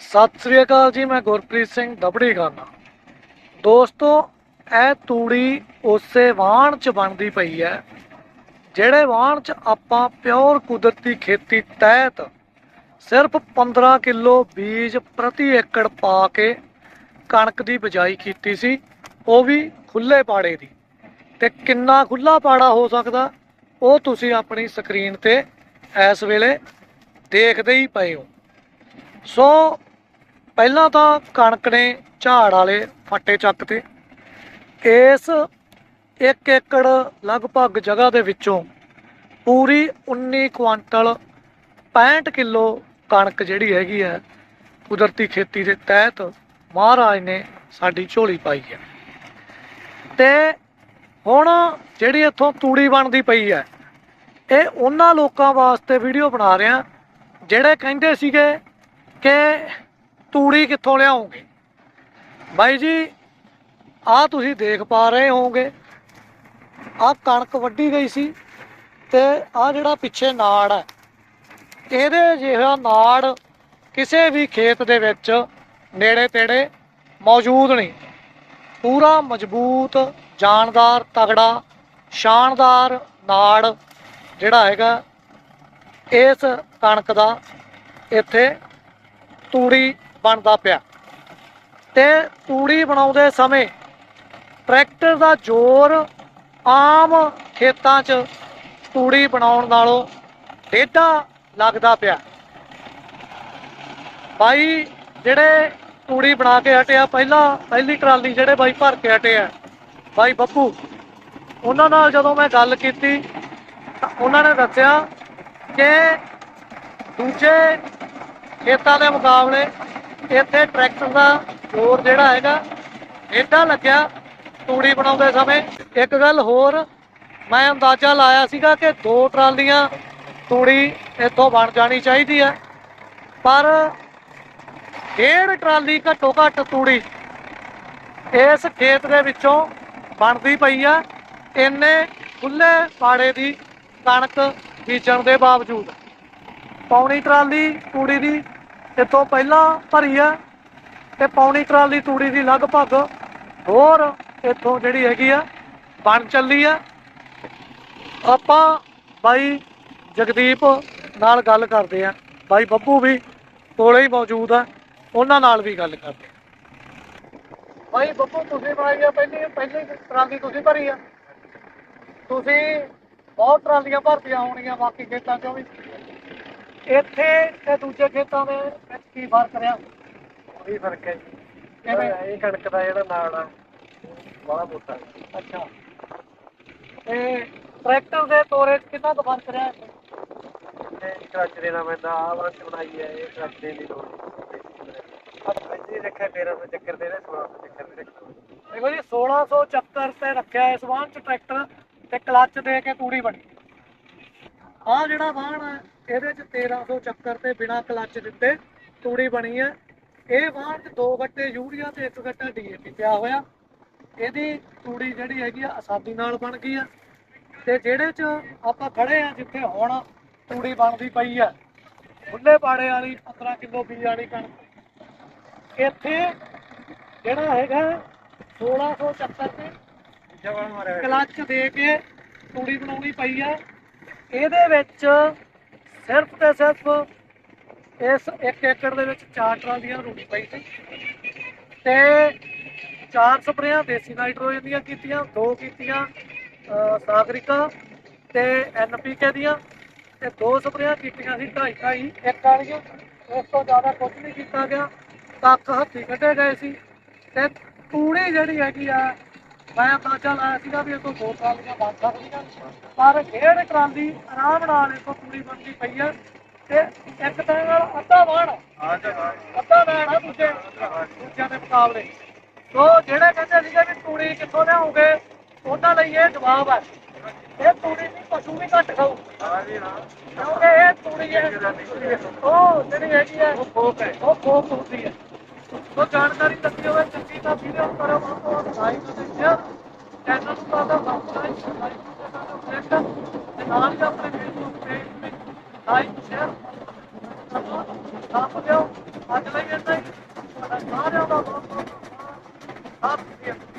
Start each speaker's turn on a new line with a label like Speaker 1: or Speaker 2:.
Speaker 1: ਸਤਿ ਸ੍ਰੀ ਅਕਾਲ ਜੀ, ਮੈਂ ਗੁਰਪ੍ਰੀਤ ਸਿੰਘ ਦਬੜੀ ਖਾਨਾ ਦੋਸਤੋ, ਇਹ ਤੂੜੀ ਉਸੇ ਵਾਹਣ ਚ ਬਣਦੀ ਪਈ ਹੈ, ਜਿਹੜੇ ਵਾਹਣ ਚ ਆਪਾਂ ਪਿਓਰ ਕੁਦਰਤੀ ਖੇਤੀ ਤਹਿਤ ਸਿਰਫ 15 ਕਿਲੋ ਬੀਜ ਪ੍ਰਤੀ ਏਕੜ ਪਾ ਕੇ ਕਣਕ ਦੀ ਬਿਜਾਈ ਕੀਤੀ ਸੀ, ਉਹ ਵੀ ਖੁੱਲੇ ਪਾੜੇ ਦੀ। ਤੇ ਕਿੰਨਾ ਖੁੱਲਾ ਪਾੜਾ ਹੋ ਸਕਦਾ, ਉਹ ਤੁਸੀਂ ਆਪਣੀ ਸਕਰੀਨ ਤੇ ਇਸ ਵੇਲੇ ਦੇਖਦੇ ਹੀ ਪਏ ਹੋ। ਸੋ ਪਹਿਲਾਂ ਤਾਂ ਕਣਕ ਨੇ ਝਾੜ ਵਾਲੇ ਫੱਟੇ ਚੱਕ ਤੇ ਇਸ 1 ਏਕੜ ਲਗਭਗ ਜਗ੍ਹਾ ਦੇ ਵਿੱਚੋਂ ਪੂਰੀ 19 ਕੁਆਂਟਲ 65 ਕਿਲੋ ਕਣਕ ਜਿਹੜੀ ਹੈਗੀ ਹੈ, ਕੁਦਰਤੀ ਖੇਤੀ ਦੇ ਤਹਿਤ ਮਹਾਰਾਜ ਨੇ ਸਾਡੀ ਝੋਲੀ ਪਾਈ ਹੈ। ਤੇ ਹੁਣ ਜਿਹੜੀ ਇੱਥੋਂ ਤੂੜੀ ਬਣਦੀ ਪਈ ਹੈ, ਇਹ ਉਹਨਾਂ ਲੋਕਾਂ ਵਾਸਤੇ ਵੀਡੀਓ ਬਣਾ ਰਿਹਾ, ਜਿਹੜੇ ਕਹਿੰਦੇ ਸੀਗੇ ਕਿ ਤੂੜੀ ਕਿੱਥੋਂ ਲਿਆਉਂਗੇ? ਬਾਈ ਜੀ ਆ ਤੁਸੀਂ ਦੇਖ ਪਾ ਰਹੇ ਹੋਵੋਗੇ। ਆ ਕਣਕ ਵੱਢੀ ਗਈ ਸੀ ਤੇ ਆ ਜਿਹੜਾ ਪਿੱਛੇ ਨਾੜ ਹੈ, ਇਹਦੇ ਜਿਹਾ ਨਾੜ ਕਿਸੇ ਵੀ ਖੇਤ ਦੇ ਵਿੱਚ ਨੇੜੇ ਤੇੜੇ ਮੌਜੂਦ ਨਹੀਂ। ਪੂਰਾ ਮਜ਼ਬੂਤ, ਜਾਨਦਾਰ, ਤਗੜਾ, ਸ਼ਾਨਦਾਰ ਨਾੜ ਜਿਹੜਾ ਹੈਗਾ, ਇਸ ਕਣਕ ਦਾ ਇੱਥੇ ਤੂੜੀ ਬਣਦਾ ਪਿਆ। ਤੇ ਤੂੜੀ ਬਣਾਉਂਦੇ ਸਮੇਂ ਟਰੈਕਟਰ ਦਾ ਜ਼ੋਰ ਆਮ ਖੇਤਾਂ 'ਚ ਤੂੜੀ ਬਣਾਉਣ ਨਾਲੋਂ ਡੇਢਾ ਲੱਗਦਾ ਪਿਆ। ਬਾਈ ਜਿਹੜੇ ਤੂੜੀ ਬਣਾ ਕੇ ਹਟਿਆ, ਪਹਿਲਾਂ ਪਹਿਲੀ ਟਰਾਲੀ ਜਿਹੜੇ ਬਾਈ ਭਰ ਕੇ ਹਟਿਆ, ਬਾਈ ਬੱਬੂ, ਉਹਨਾਂ ਨਾਲ ਜਦੋਂ ਮੈਂ ਗੱਲ ਕੀਤੀ, ਤਾਂ ਉਹਨਾਂ ਨੇ ਦੱਸਿਆ ਕਿ ਦੂਜੇ ਖੇਤਾਂ ਦੇ ਮੁਕਾਬਲੇ ਇੱਥੇ ਟਰੈਕਟਰ ਦਾ ਜ਼ੋਰ ਜਿਹੜਾ ਹੈਗਾ, ਏਡਾ ਲੱਗਿਆ ਤੂੜੀ ਬਣਾਉਂਦੇ ਸਮੇਂ। ਇੱਕ ਗੱਲ ਹੋਰ, ਮੈਂ ਅੰਦਾਜ਼ਾ ਲਾਇਆ ਸੀਗਾ ਕਿ ਦੋ ਟਰਾਲੀਆਂ ਤੂੜੀ ਇੱਥੋਂ ਬਣ ਜਾਣੀ ਚਾਹੀਦੀ ਹੈ ਪਰ ਡੇਢ ਟਰਾਲੀ ਘੱਟੋ ਘੱਟ ਤੂੜੀ ਇਸ ਖੇਤ ਦੇ ਵਿੱਚੋਂ ਬਣਦੀ ਪਈ ਆ। ਇੰਨੇ ਖੁੱਲੇ ਪਾੜੇ ਦੀ ਕਣਕ ਬੀਜਣ ਦੇ ਬਾਵਜੂਦ, ਪੌਣੀ ਟਰਾਲੀ ਤੂੜੀ ਦੀ ਇੱਥੋਂ ਪਹਿਲਾਂ ਭਰੀ ਹੈ ਤੇ ਪੌਣੀ ਟਰਾਲੀ ਤੂੜੀ ਦੀ ਲਗਭਗ ਹੋਰ ਇੱਥੋਂ ਜਿਹੜੀ ਹੈਗੀ ਆ ਬਣ ਚੱਲੀ ਆ। ਆਪਾਂ ਬਾਈ ਜਗਦੀਪ ਨਾਲ ਗੱਲ ਕਰਦੇ ਆ। ਬਾਈ ਬੱਬੂ ਵੀ ਕੋਲੇ ਹੀ ਮੌਜੂਦ ਆ। ਉਹਨਾਂ ਨਾਲ ਵੀ ਗੱਲ ਕਰਦੇ ਆ। ਬਾਈ ਬੱਬੂ, ਤੁਸੀਂ ਬਣਾਈ ਆ ਪਹਿਲੀ ਪਹਿਲੀ ਟਰਾਲੀ ਤੁਸੀਂ ਭਰੀ ਆ। ਤੁਸੀਂ ਬਹੁਤ ਟਰਾਲੀਆਂ ਭਰਤੀਆਂ ਹੋਣਗੀਆਂ, ਬਾਕੀ ਖੇਤਾਂ ਚੋਂ ਵੀ। ਇੱਥੇ ਤੇ ਦੂਜੇ ਖੇਤਾਂ ਦੇ ਵਿੱਚ ਕੀ ਫ਼ਰਕ ਰਿਹਾ?
Speaker 2: ਕੋਈ ਫ਼ਰਕ ਹੈ ਜੀ।
Speaker 1: ਕਿਵੇਂ?
Speaker 2: ਇਹ ਕਣਕ ਦਾ ਜਿਹੜਾ ਨਾੜ ਆ ਬੜਾ ਮੋਟਾ।
Speaker 1: ਅੱਛਾ। ਤੇ ਟਰੈਕਟਰ ਦੇ ਤੋਰੇ 'ਚ ਕਿੰਨਾ ਕੁ ਫ਼ਰਕ ਰਿਹਾ?
Speaker 2: ਤੇ ਕਰਾਚੀ ਦੇ ਨਾਲ ਮੈਂ ਤਾਂ ਆਹ ਵਾਂਚ ਬਣਾਈ ਹੈ ਇਹ ਕਰਾਚੀ ਦੀ ਲੋੜ ਅੱਛਾ। ਜੀ ਰੱਖਿਆ 1300 ਚੱਕਰ ਦੇ ਨੇ 1600 ਚੱਕਰ ਦੇ ਰੱਖਿਆ
Speaker 1: ਦੇਖੋ ਜੀ 1674 ਤੇ ਰੱਖਿਆ ਇਸ ਵਾਹਨ 'ਚ ਟਰੈਕਟਰ ਤੇ ਕਲੱਚ ਦੇ ਕੇ ਤੂੜੀ ਬਣੀ। ਆਹ ਜਿਹੜਾ ਵਾਹਨ ਹੈ ਇਹਦੇ 'ਚ 1300 ਚੱਕਰ ਤੇ ਬਿਨਾ ਕਲੱਚ ਦਿੱਤੇ ਤੂੜੀ ਬਣੀ ਹੈ ਇਹ ਵਾਹਨ 'ਚ ਦੋ ਗੱਟੇ ਯੂਰੀਆ ਤੇ ਇੱਕ ਗੱਟਾ ਡੀਏਪੀ ਪਿਆ ਹੋਇਆ। ਇਹਦੀ ਤੂੜੀ ਜਿਹੜੀ ਹੈਗੀ ਆ ਆਸਾਨੀ ਨਾਲ ਬਣ ਗਈ ਆ। ਤੇ ਜਿਹੜੇ 'ਚ ਆਪਾਂ ਖੜੇ ਆ ਜਿੱਥੇ ਹੁਣ ਤੂੜੀ ਬਣਦੀ ਪਈ ਆ ਖੁੱਲੇ ਪਾੜੇ ਵਾਲੀ 15 ਕਿਲੋ ਬੀਜ ਵਾਲੀ ਕਣਕ। ਇੱਥੇ ਜਿਹੜਾ ਹੈਗਾ 1674 ਤੇ
Speaker 2: ਜਵਾਨ ਮਾਰਿਆ
Speaker 1: ਕਲੱਚ ਦੇ ਕੇ ਤੂੜੀ ਬਣਾਉਣੀ ਪਈ ਆ। ਇਹਦੇ ਵਿੱਚ ਸਿਰਫ ਤੇ ਸਿਰਫ ਇਸ 1 ਏਕੜ ਦੇ ਵਿੱਚ ਚਾਰ ਟਰਾਲੀਆਂ ਰੂੜੀ ਪਈ ਸੀ ਤੇ ਚਾਰ ਸਪਰੇਆਂ ਦੇਸੀ ਨਾਈਟ੍ਰੋਜਨ ਦੀਆਂ ਕੀਤੀਆਂ ਦੋ ਕੀਤੀਆਂ ਅਹ, ਸਾਗਰਿਕਾ ਤੇ ਐਨਪੀਕੇ ਦੀਆਂ ਤੇ ਦੋ ਸਪਰੇਆਂ ਕੀਤੀਆਂ ਸੀ ਢਾਈ ਢਾਈ ਇੱਕ ਵਾਲੀਆਂ। ਉਸ ਤੋਂ ਜ਼ਿਆਦਾ ਕੁਝ ਨਹੀਂ ਕੀਤਾ ਗਿਆ। ਕੱਖ ਹੱਥੀ ਕੱਢੇ ਗਏ ਸੀ ਤੇ ਤੂੜੀ ਜਿਹੜੀ ਹੈਗੀ ਆ ਮੈਂ ਅੰਦਾਜ਼ਾ ਲਾਇਆ ਸੀਗਾ ਵੀ ਇਹ ਤੋਂ ਦੋ ਟਰਾਲੀਆਂ ਬਣ ਸਕਦੀਆਂ ਪਰ ਡੇਢ ਟਰਾਲੀ ਆਰਾਮ ਨਾਲ ਇਹ ਤੋਂ ਤੂੜੀ ਬਣਦੀ ਪਈ ਆ ਤੇ ਇੱਕ ਤਾਂ ਨਾਲ ਅੱਧਾ ਵਾਣ ਅੱਧਾ ਵਾਣ ਆ ਦੂਜੇ, ਦੂਜਿਆਂ ਦੇ ਮੁਕਾਬਲੇ। ਸੋ ਜਿਹੜੇ ਕਹਿੰਦੇ ਸੀਗੇ ਵੀ ਤੂੜੀ ਕਿੱਥੋਂ ਲਿਆਉਂਗੇ, ਉਹਨਾਂ ਲਈ ਇਹ ਜਵਾਬ ਹੈ। ਇਹ ਤੂੜੀ ਨਹੀਂ, ਪਸ਼ੂ ਵੀ ਘੱਟ ਖਾਊ।
Speaker 2: ਆ ਹਾਂ
Speaker 1: ਕਿਉਂਕਿ ਇਹ ਤੂੜੀ ਹੈ। ਉਹ ਜਿਹੜੀ ਹੈਗੀ ਹੈ, ਉਹ ਫੋਕ ਹੈ ਉਹ ਫੋਕ ਹੁੰਦੀ ਹੈ। ਸੋ ਜਾਣਕਾਰੀ ਦਿੱਤੀ ਹੋਵੇ ਚੰਗੀ ਤਾਂ ਵੀਡੀਓ ਕਰੋ ਉਹ ਲਾਈਕ ਤੇ ਸ਼ੇਅਰ ਚੈਨਲ ਨੂੰ ਤਾਂ ਸਬਸਕ੍ਰਾਈਬ ਲਾਈਕ ਤੇ ਫਰੈਂਡ ਤੇ ਨਾਲ ਹੀ ਆਪਣੇ ਫੇਸਬੁੱਕ ਪੇਜ ਤੇ ਲਾਈਕ ਸ਼ੇਅਰ ਕਰੋ ਸਾਥ ਦਿਓ ਅੱਜ ਲਈ ਇੰਨਾ ਹੀ। ਸਾਰਿਆਂ ਦਾ ਬਹੁਤ ਬਹੁਤ ਧੰਨਵਾਦ। ਸਤਿ ਸ੍ਰੀ ਅਕਾਲ